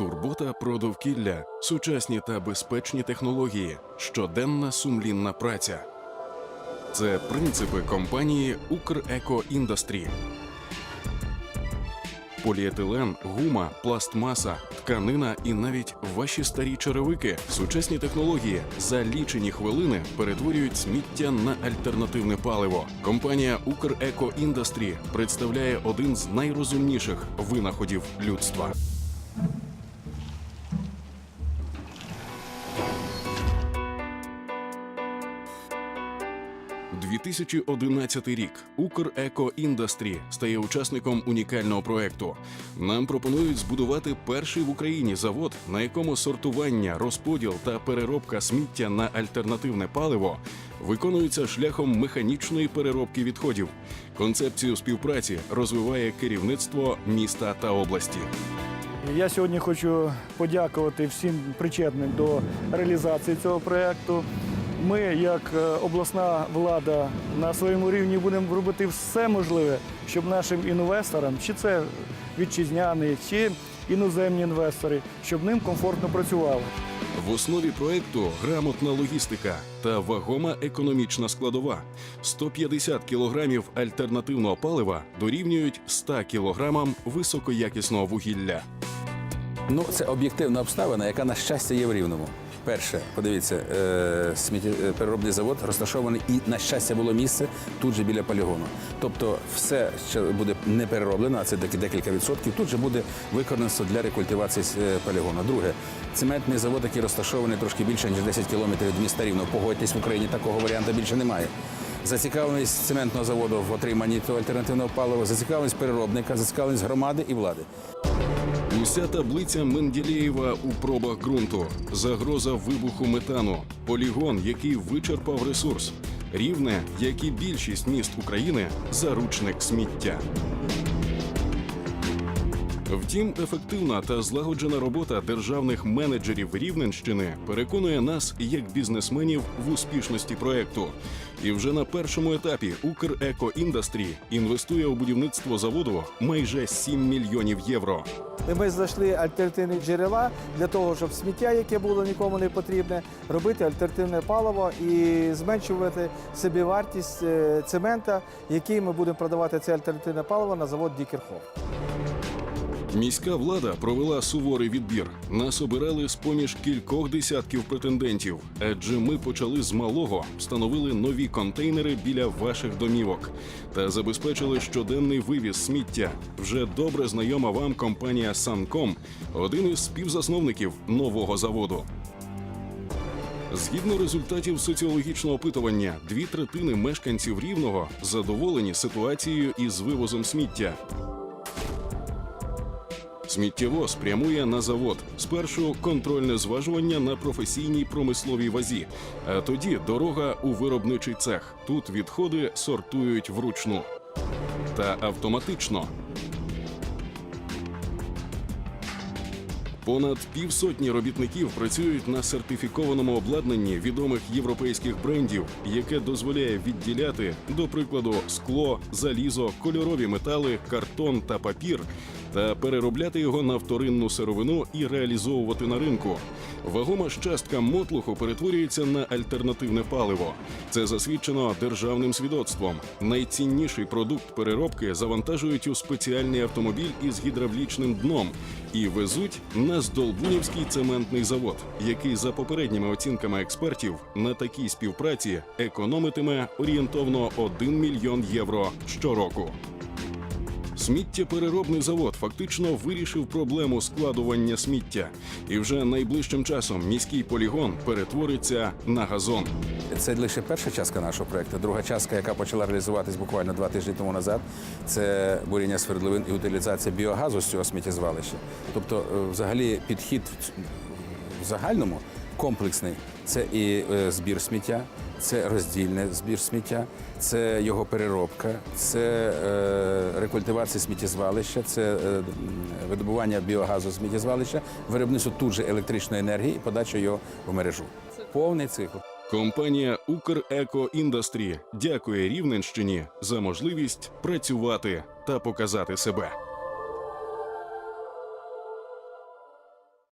Турбота про довкілля, сучасні та безпечні технології, щоденна сумлінна праця. Це принципи компанії Укрекоіндастрі. Поліетилен, гума, пластмаса, тканина і навіть ваші старі черевики. Сучасні технології за лічені хвилини перетворюють сміття на альтернативне паливо. Компанія Укрекоіндастрі представляє один з найрозумніших винаходів людства. – 2011 рік Укрекоіндастрі стає учасником унікального проекту. Нам пропонують збудувати перший в Україні завод, на якому сортування, розподіл та переробка сміття на альтернативне паливо виконуються шляхом механічної переробки відходів. Концепцію співпраці розвиває керівництво міста та області. Я сьогодні хочу подякувати всім причетним до реалізації цього проєкту. Ми, як е, обласна влада, на своєму рівні будемо робити все можливе, щоб нашим інвесторам, чи це вітчизняні, чи іноземні інвестори, щоб ним комфортно працювали. В основі проекту грамотна логістика та вагома економічна складова. 150 кілограмів альтернативного палива дорівнюють 100 кілограмам високоякісного вугілля. Ну, це об'єктивна обставина, яка на щастя є в рівному. Перше, подивіться, е, е, переробний завод розташований і на щастя було місце тут же біля полігону. Тобто, все, що буде не перероблено, а це декілька відсотків, тут же буде використано для рекультивації е, полігону. Друге, цементний завод, який розташований трошки більше ніж 10 кілометрів від міста Рівно. Погодьтесь, в Україні такого варіанту більше немає. Зацікавленість цементного заводу в отриманні альтернативного палива, зацікавленість переробника, зацікавленість громади і влади. Уся таблиця Менделєєва у пробах ґрунту, загроза вибуху метану, полігон, який вичерпав ресурс, рівне, як і більшість міст України, заручник сміття. Втім, ефективна та злагоджена робота державних менеджерів Рівненщини переконує нас як бізнесменів в успішності проекту. І вже на першому етапі Укрекоіндастрі інвестує у будівництво заводу майже 7 мільйонів євро. Ми знайшли альтернативні джерела для того, щоб сміття, яке було нікому не потрібне, робити альтернативне паливо і зменшувати собівартість е, цемента, який ми будемо продавати це альтернативне паливо на завод Дікерхоф. Міська влада провела суворий відбір. Нас обирали з поміж кількох десятків претендентів, адже ми почали з малого, встановили нові контейнери біля ваших домівок та забезпечили щоденний вивіз сміття. Вже добре знайома вам компанія Санком, один із співзасновників нового заводу. Згідно результатів соціологічного опитування, дві третини мешканців рівного задоволені ситуацією із вивозом сміття. Сміттєвоз прямує на завод. Спершу контрольне зважування на професійній промисловій вазі, а тоді дорога у виробничий цех. Тут відходи сортують вручну та автоматично. Понад півсотні робітників працюють на сертифікованому обладнанні відомих європейських брендів, яке дозволяє відділяти, до прикладу, скло, залізо, кольорові метали, картон та папір, та переробляти його на вторинну сировину і реалізовувати на ринку. Вагома частка мотлуху перетворюється на альтернативне паливо. Це засвідчено державним свідоцтвом. Найцінніший продукт переробки завантажують у спеціальний автомобіль із гідравлічним дном і везуть на Здолбунівський цементний завод, який за попередніми оцінками експертів на такій співпраці економитиме орієнтовно 1 мільйон євро щороку. Сміттєпереробний завод фактично вирішив проблему складування сміття, і вже найближчим часом міський полігон перетвориться на газон. Це лише перша частка нашого проекту. Друга частка, яка почала реалізуватись буквально два тижні тому назад, це буріння свердловин і утилізація біогазу з цього сміттєзвалища. Тобто, е, взагалі, підхід в загальному комплексний. Це і е, збір сміття, це роздільне збір сміття, це його переробка, це е, рекультивація сміттєзвалища, це е, видобування біогазу сміттєзвалища, виробництво тут же електричної енергії і подача його в мережу. Повний цикл. Компанія Укрекоіндастрі дякує Рівненщині за можливість працювати та показати себе.